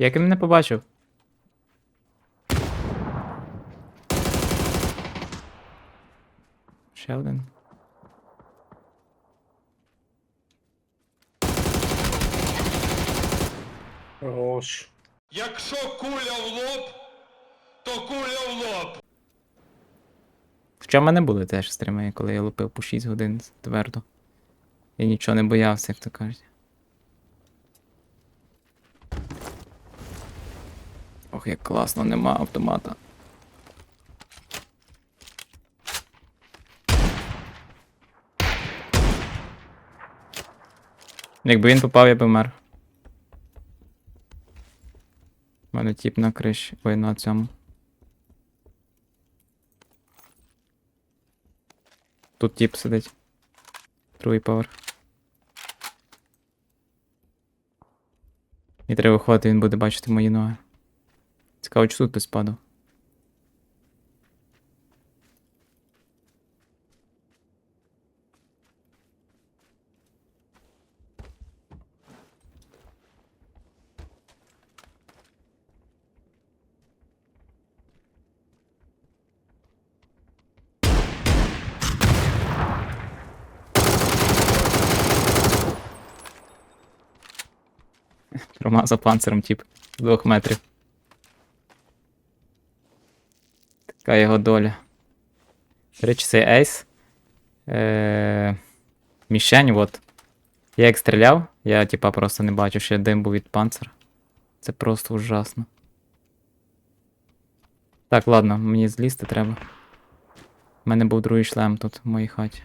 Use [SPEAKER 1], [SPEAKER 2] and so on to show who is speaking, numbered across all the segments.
[SPEAKER 1] Як він мене побачив? Ще один.
[SPEAKER 2] Хорош.
[SPEAKER 3] Якщо куля в лоб, то куля в лоб.
[SPEAKER 1] Хоча в мене були теж стріми, коли я лупив по 6 годин твердо. І нічого не боявся, як то кажуть. Ох, як класно, нема автомата. Якби він попав, я би вмер. У мене тіп на криші. Ой, на цьому. Тут тіп сидить. Другий поверх. І треба виходити, він буде бачити мої ноги. Цікаво, чи тут хтось падав. Рома за панциром, тип, двох метрів. Така його доля. До речі, цей ейс. Е- мішень, от. Я як стріляв, я типа просто не бачив, що дим був від панцир. Це просто ужасно. Так, ладно, мені злізти треба. У мене був другий шлем тут в моїй хаті.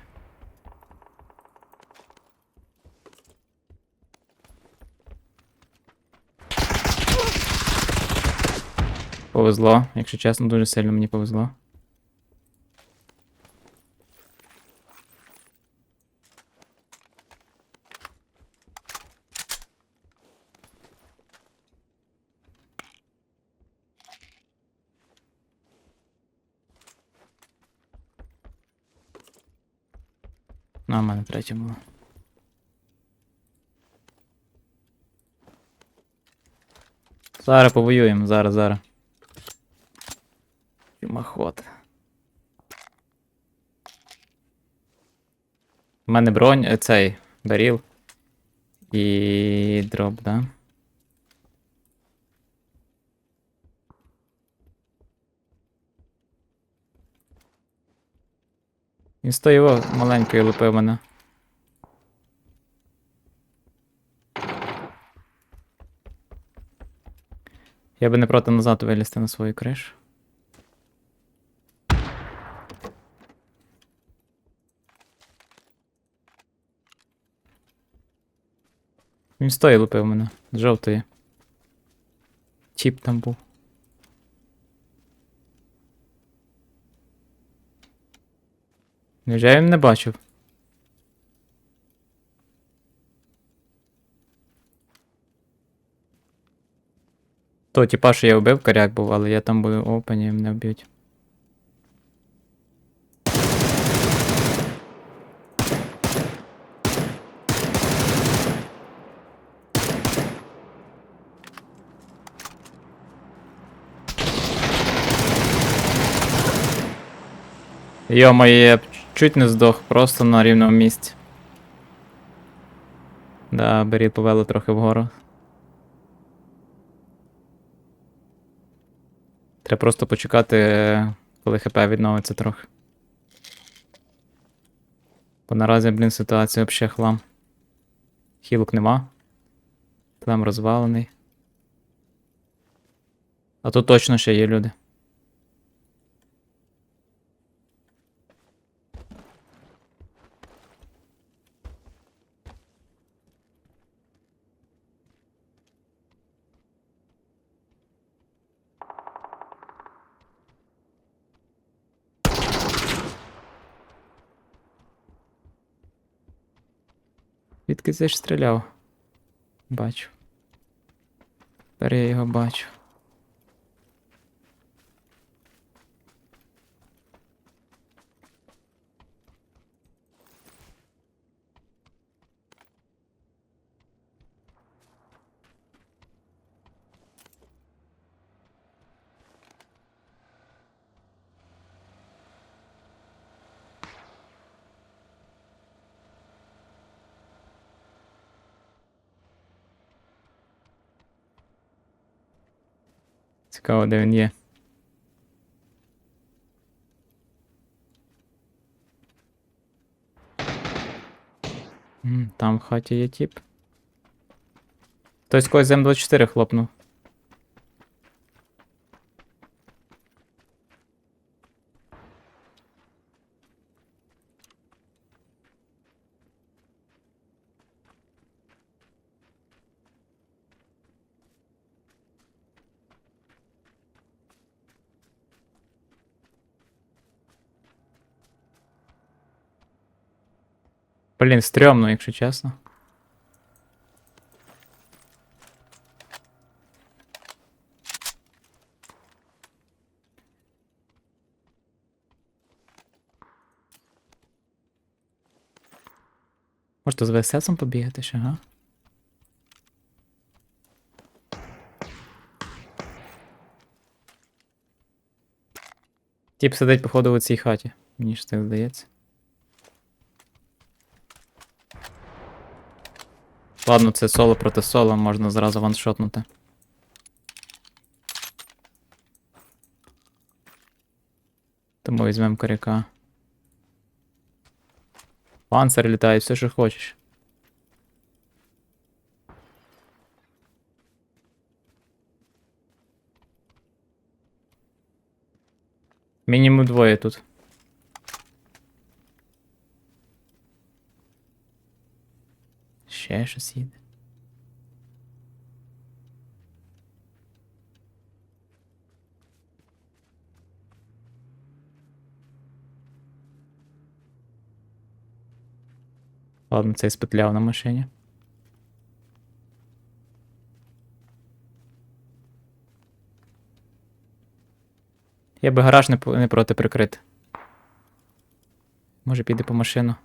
[SPEAKER 1] Повезло, якщо чесно, дуже сильно мені повезло. Ну, а в мене третє було. Зараз повоюємо, зараз, зараз. Тимоход. У мене бронь, е, цей, баріл. І дроп, да? Він його маленької лупив мене. Я би не проти назад вилізти на свою кришу. Він з лупив мене, з жовтої. Чіп там був. Невже він не бачив? То, типа, що я вбив, коряк був, але я там буду опені, мене вб'ють. Йо-моє, я чуть не здох, просто на рівному місці. Да, беріт повело трохи вгору. Треба просто почекати, коли ХП відновиться трохи. Бо наразі, блін, ситуація взагалі хлам. Хілок нема. Тлем розвалений. А тут точно ще є люди. Звідки це ж стріляв? Бачу. Тепер я його бачу. Цікаво, де він є. Там в хаті є тіп. Хтось когось з М24 хлопнув. Блін, стрьомно, якщо чесно. Можете з ВССом побігати ще, га? Тіп сидить, походу, у цій хаті. Мені ж так здається. Ладно, це соло проти соло, можна зразу ваншотнути. Тому візьмемо коряка. Панцир літає, все, що хочеш. Мінімум двоє тут. Ще щось їде. Ладно, цей спетляв на машині. Я би гараж не, не проти прикрити. Може піде по машину.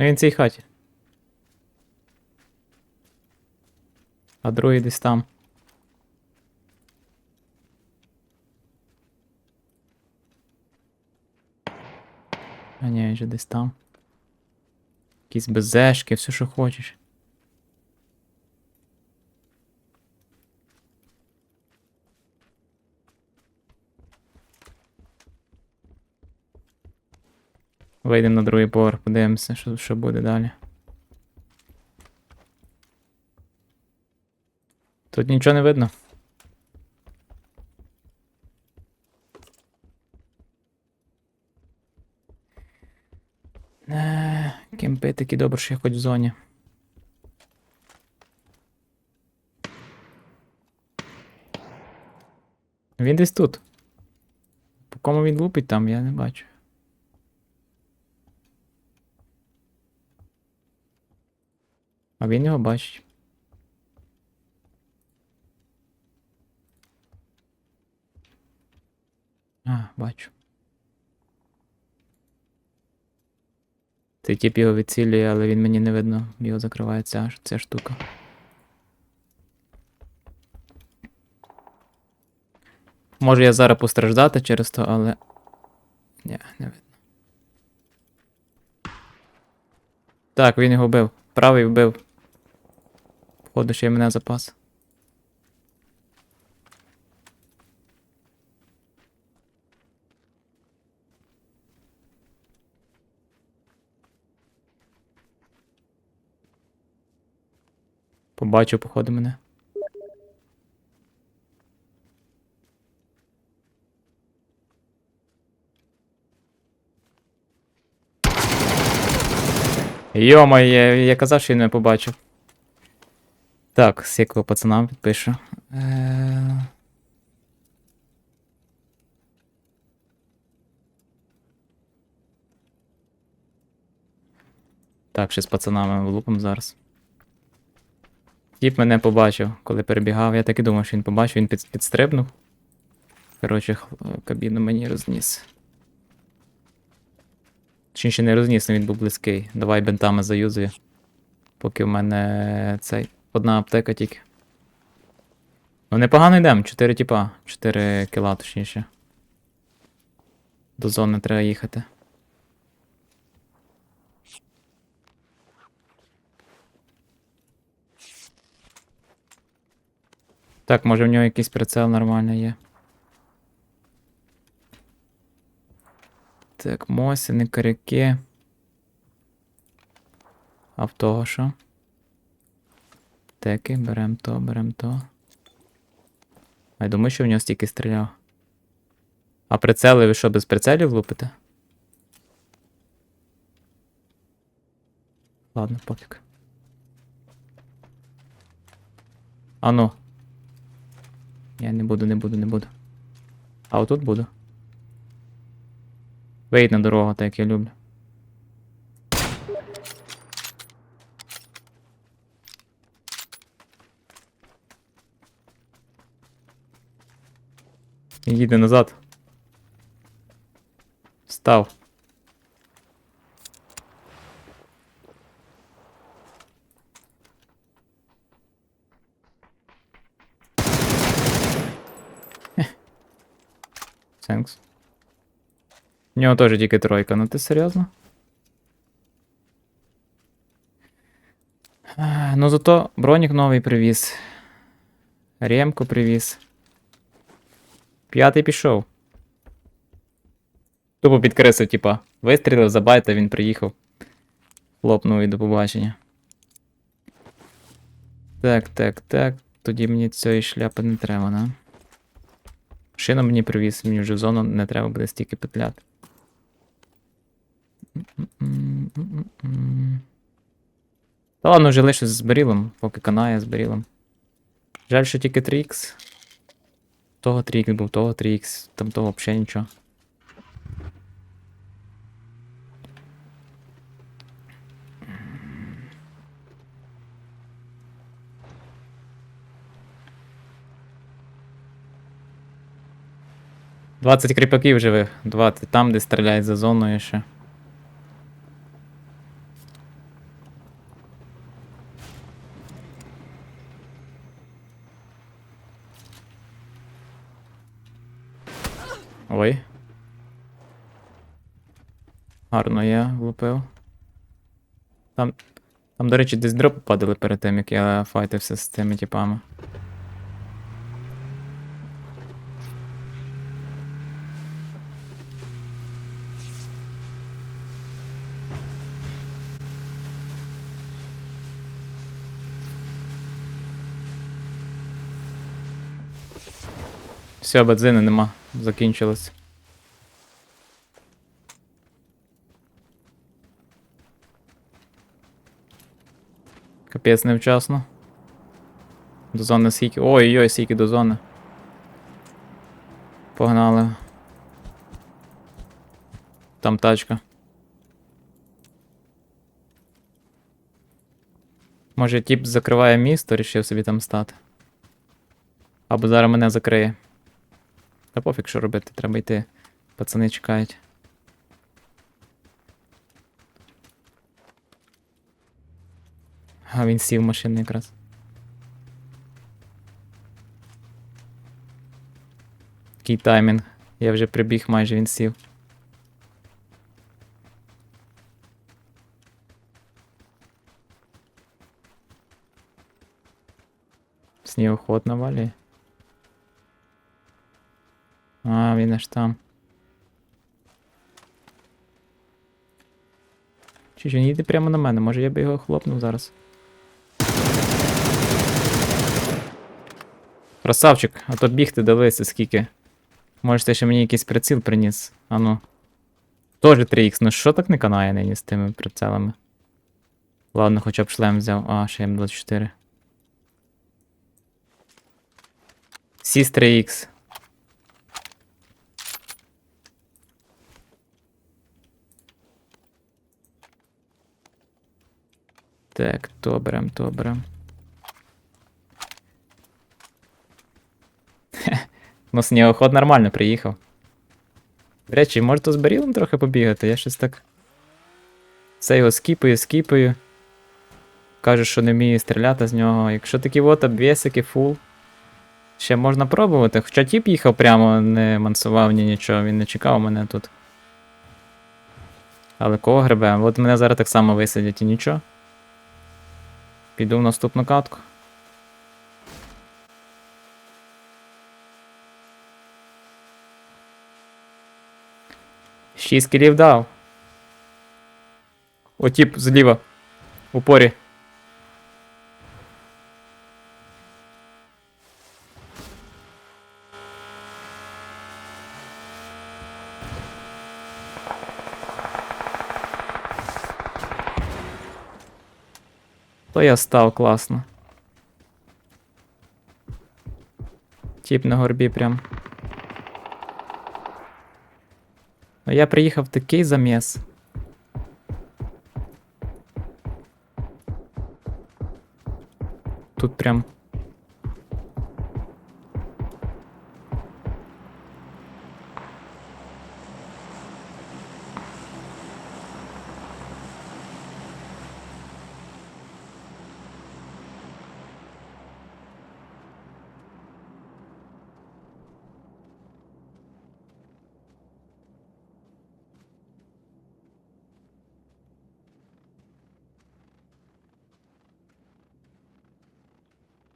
[SPEAKER 1] Ну він в цій хаті. А другий десь там. А ні, же десь там. Якісь безешки, все, що хочеш. Вийдемо на другий поверх, подивимося, що, що буде далі. Тут нічого не видно. Е, Кемпи такі добре, що я хоч в зоні. Він десь тут. По кому він лупить там, я не бачу. А він його бачить. А, бачу. Цей тип його відцілює, але він мені не видно. Його закриває ця, ця штука. Можу я зараз постраждати через то, але. Ні, не видно. Так, він його вбив. Правий вбив. Походу, ще й мене запас. Побачив, походу, мене. Йо-моє, я казав, що він не побачив. Так, з якого пацанам підпишу. Е... Так, ще з пацанами влупом зараз. Тіп мене побачив, коли перебігав. Я так і думав, що він побачив, він під, підстрибнув. Коротше, кабіну мені розніс. Чи ще не розніс, він був близький. Давай бентами заюзую. Поки в мене цей. Одна аптека тільки. Ну, непогано йдемо, Чотири тіпа, 4 кіла, точніше. До зони треба їхати. Так, може в нього якийсь прицел нормальний є. Так, мосини, коряки. А в того що? Теки, берем то, берем то. А я думаю, що в нього стільки стріляв. А прицели ви що, без прицелів лупите? Ладно, пофіг. А ну. Я не буду, не буду, не буду. А отут буду. Вийдь на дорогу, так як я люблю. Їде назад. Встав. Thanks. У нього теж тільки тройка, ну ти серйозно? А, Ну зато бронік новий привіз. Ремку привіз. П'ятий пішов. Тупо підкреслив, типа. Вистрілив, забайте, він приїхав. Хлопнув і до побачення. Так, так, так. Тоді мені цієї шляпи не треба, на. Шину мені привіз, мені вже в зону не треба буде стільки петляти. М-м-м-м-м. Та ладно, вже лише з берілом, поки канає з берілом. Жаль, що тільки 3х. Того 3х був, того 3х, там того взагалі нічого. Двадцять кріпаків живих, 20 там, де стріляють за зоною ще. Ой. Гарно я влупив. Там, там, до речі, десь дропи падали перед тим, як я файтився з цими типами. Все, бензину нема, закінчилось. Капець невчасно. До зони скільки. Ой-ой, скільки до зони. Погнали. Там тачка. Може тіп закриває місто, рішив собі там стати. Або зараз мене закриє. Та пофіг, що робити, треба йти. Пацани чекають. А він сів в машину якраз. Такий таймінг. Я вже прибіг, майже він сів. Снігоход навалює. А, він аж там. Чи ж він їде прямо на мене? Може я би його хлопнув зараз. Красавчик, а то бігти дивися скільки. Може ти ще мені якийсь приціл приніс. Ану. Тоже 3х, ну що так не канає нині з тими прицелами? Ладно, хоча б шлем взяв. А, ще М24. Сіс 3х. Так, то берем, то берем. Ну, снігоход нормально приїхав. До речі, може то з барілом трохи побігати, я щось так. Все його скіпаю, скіпаю. Кажу, що не вмію стріляти з нього. Якщо такі от обвісики, фул. Ще можна пробувати. Хоча тіп їхав прямо, не мансував ні нічого, він не чекав мене тут. Але кого гребе? От мене зараз так само висадять і нічого. Піду в наступну катку. Шість кілів дав. О, тіп зліва. В упорі. То я став класно. Тіп на горбі прям. А я приїхав в такий заміс. Тут прям.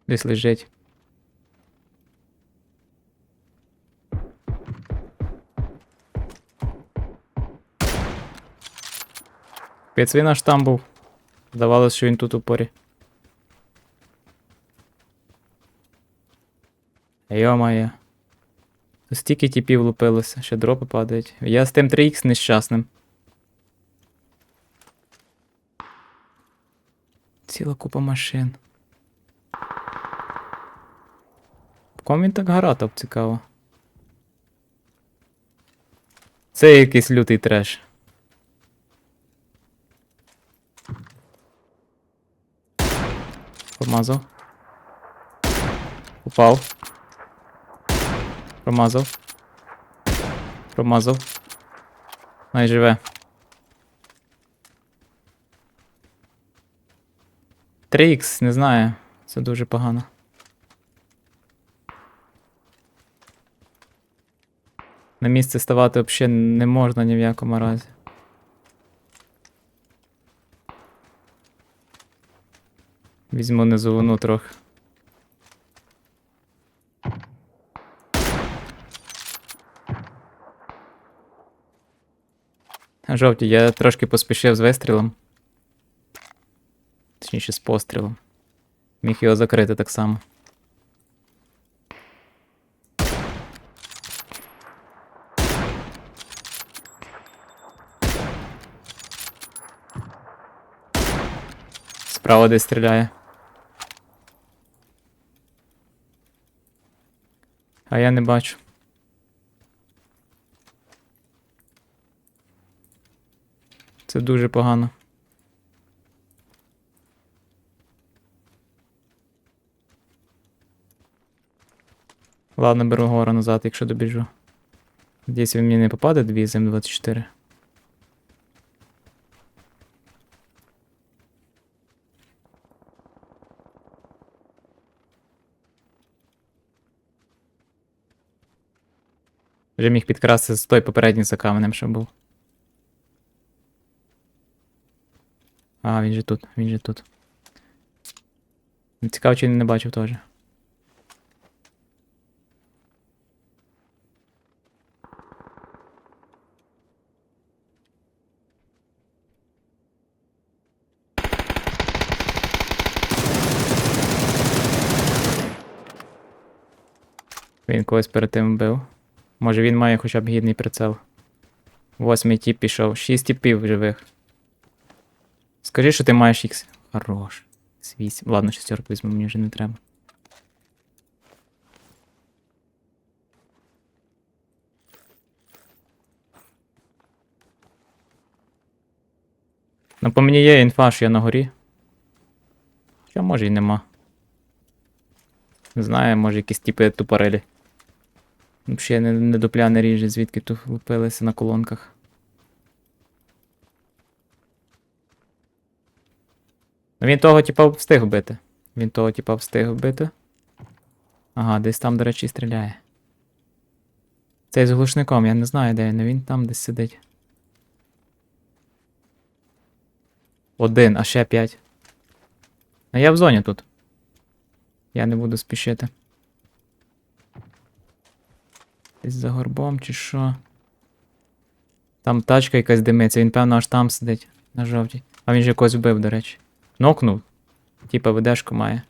[SPEAKER 1] Десь лежить. Капець він там був. Здавалось, що він тут у порі. Йо-моє. Стільки тіпів лупилося, ще дропи падають. Я з тим 3х нещасним. Ціла купа машин. В кому він так гаратав, цікаво. Це якийсь лютий треш. Промазав. Упав. Промазав. Промазав. Най живе. Три не знаю. Це дуже погано. На місце ставати взагалі не можна ні в якому разі. Візьму низовину трохи. Жовті, я трошки поспішив з вистрілом. Точніше, з пострілом. Міг його закрити так само. Справа десь стріляє. А я не бачу. Це дуже погано. Ладно, беру гору назад, якщо добіжу. Надіюсь, він мені не попаде дві з М24. Вже міг підкрасти з той попередній за каменем, що був. А, він же тут, він же тут. Цікаво, чи не бачив теж. Він когось перед тим вбив. Може він має хоча б гідний прицел. Восьмий тіп пішов. Шість тіпів живих. Скажи, що ти маєш ікс. Хорош. З вісім. Ладно, шестерку візьму, мені вже не треба. Ну, по мені є інфа, що я на горі. Хоча може і нема. Не знаю, може якісь типи тупорилі. Взагалі не, не дупля не ріже, звідки тут лупилися на колонках. Ну він того, типа, встиг вбити. Він того, типа, встиг вбити. Ага, десь там, до речі, стріляє. Цей з глушником, я не знаю, де він, він там десь сидить. Один, а ще п'ять. А я в зоні тут. Я не буду спішити. Десь за горбом чи що. Там тачка якась димиться, він, певно, аж там сидить, на жовтій. А він же когось вбив, до речі. Нокнув. Типа ведешку має.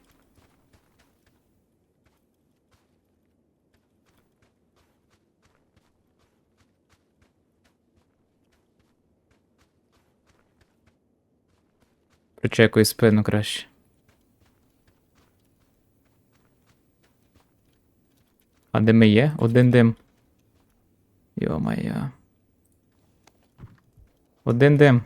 [SPEAKER 1] Причекую спину краще. А дими є? Один дим. Йо-моє. Один дим.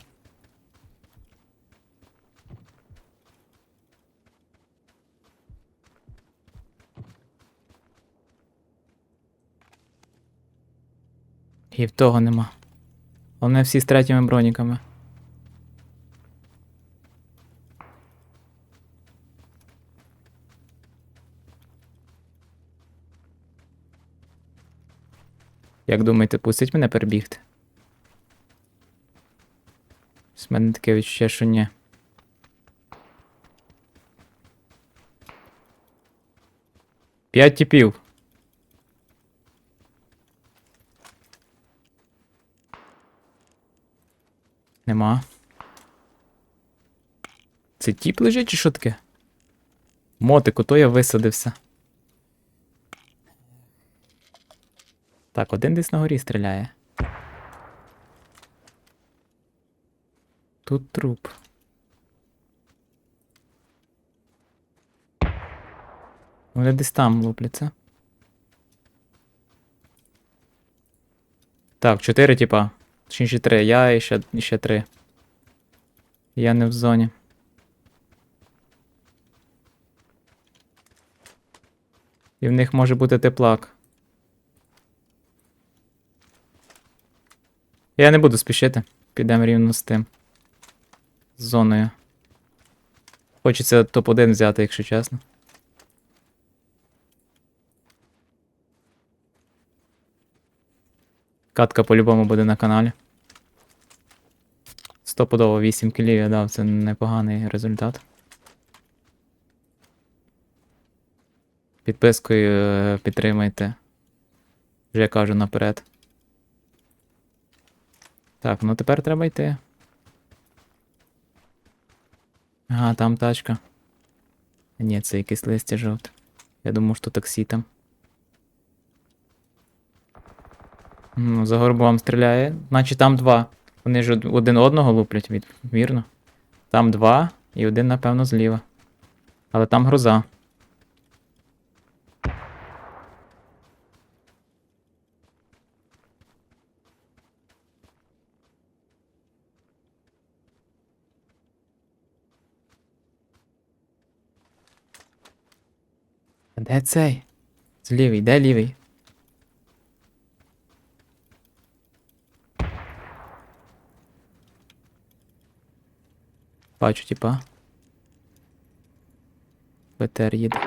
[SPEAKER 1] І в того нема. Вони всі з третіми броніками. Як думаєте, пустить мене перебігти? З мене таке відчуття, що ні. П'ять тіпів. Нема. Це тіп лежить чи що таке? Мотику, то я висадився. Так, один десь на горі стріляє. Тут труп. Вони десь там лупляться. Так, чотири типа. Точніше три. Я і ще, і ще три. Я не в зоні. І в них може бути теплак. Я не буду спішити. Підемо рівно з тим. З зоною. Хочеться топ-1 взяти, якщо чесно. Катка по-любому буде на каналі. Стопудово 8 кілів я дав, це непоганий результат. Підпискою е, підтримайте. Вже я кажу наперед. Так, ну тепер треба йти. Ага, там тачка. Ні, це якесь листя жовте. Я думав, що таксі там. Ну, за горбом стріляє. Значить там два. Вони ж один одного луплять, від... вірно. Там два і один, напевно, зліва. Але там гроза. Де цей? Злівий, де лівий? Бачу, типа. БТР їде.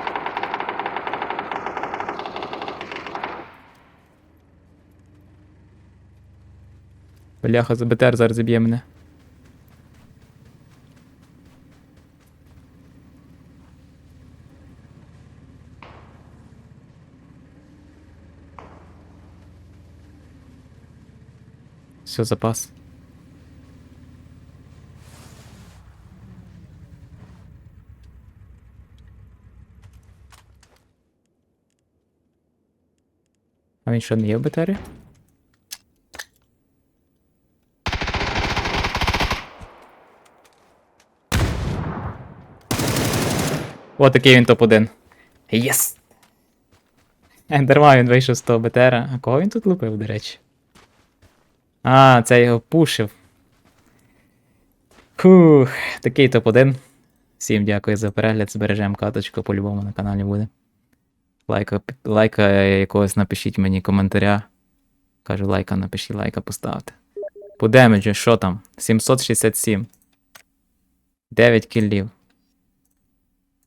[SPEAKER 1] Бляха, за БТР зараз заб'є мене. Все, запас. А він що не є в БТРі? О, такий він топ-1. Єс! Е, Дарма він вийшов з того БТРа. А кого він тут лупив, до речі? А, це його пушив. Фух, такий топ-1. Всім дякую за перегляд. Збережемо каточку, по-любому на каналі буде. Лайка, лайка якогось напишіть мені коментаря. Кажу, лайка, напишіть, лайка поставте. По демеджу, що там? 767. 9 кіллів.